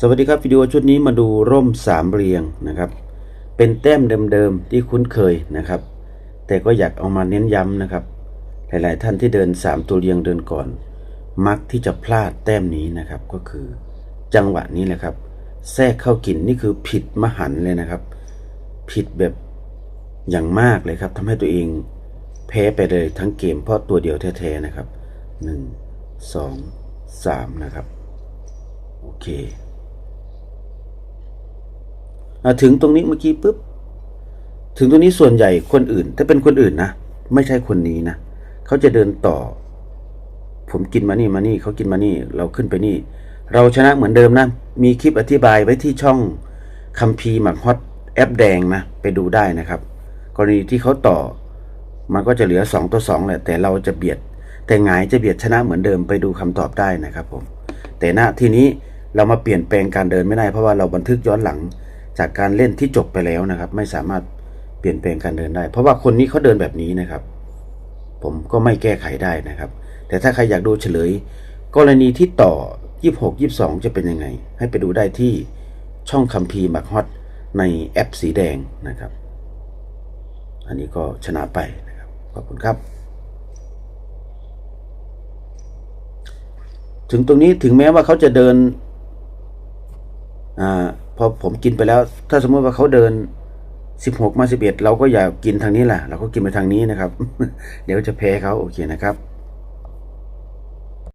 สวัสดีครับวิดีโอชุดนี้มาดูร่มสามเรียงนะครับ เป็นแต้มเดิมๆที่คุ้นเคยนะครับ แต่ก็อยากเอามาเน้นย้ำนะครับ หลายๆท่านที่เดินสามตัวเรียงเดินก่อน มักที่จะพลาดแต้มนี้นะครับก็คือจังหวะนี้แหละครับ แทรกเข้ากินนี่คือผิดมหันต์เลยนะครับ ผิดแบบอย่างมากเลยครับทำให้ตัวเองแพ้ไปเลยทั้งเกมเพราะตัวเดียวแท้ๆนะครับหนึ่งสองสามนะครับ โอเค ถึงตรงนี้เมื่อกี้ปุ๊บถึงตรงนี้ส่วนใหญ่คนอื่น ถ้าเป็นคนอื่นนะไม่ใช่คนนี้นะเขาจะเดินต่อ ผมกินมานี่มานี่เขากินมานี่ เราขึ้นไปนี่ เราชนะเหมือนเดิมนะ มีคลิปอธิบายไว้ที่ช่องคัมภีร์หมักฮอตแอปแดงนะไปดูได้นะครับ กรณีที่เขาต่อ มันก็จะเหลือสองต่อสองแหละ แต่เราจะเบียด แต่หงายจะเบียดชนะเหมือนเดิมไปดูคำตอบได้นะครับผมแต่ณที่นี้เรามาเปลี่ยนแปลงการเดินไม่ได้เพราะว่าเราบันทึกย้อนหลัง จากการเล่นที่จบไปแล้วนะครับ ไม่สามารถเปลี่ยนแปลงการเดินได้ เพราะว่าคนนี้เขาเดินแบบนี้นะครับ ผมก็ไม่แก้ไขได้นะครับ แต่ถ้าใครอยากดูเฉลย กรณีที่ต่อ 26 22 จะเป็นยังไง ให้ไปดูได้ที่ช่องคัมภีร์มักฮอตในแอปสีแดงนะครับ อันนี้ก็ชนะไปนะครับ ขอบคุณครับ ถึงตรงนี้ถึงแม้ว่าเขาจะเดิน อ่าพอผมกินไปแล้ว ถ้าสมมติว่าเขาเดิน16มา11เราก็อย่ากินทางนี้แหละเราก็กินไปทางนี้นะครับ เดี๋ยวจะแพ้เขาโอเคนะครับ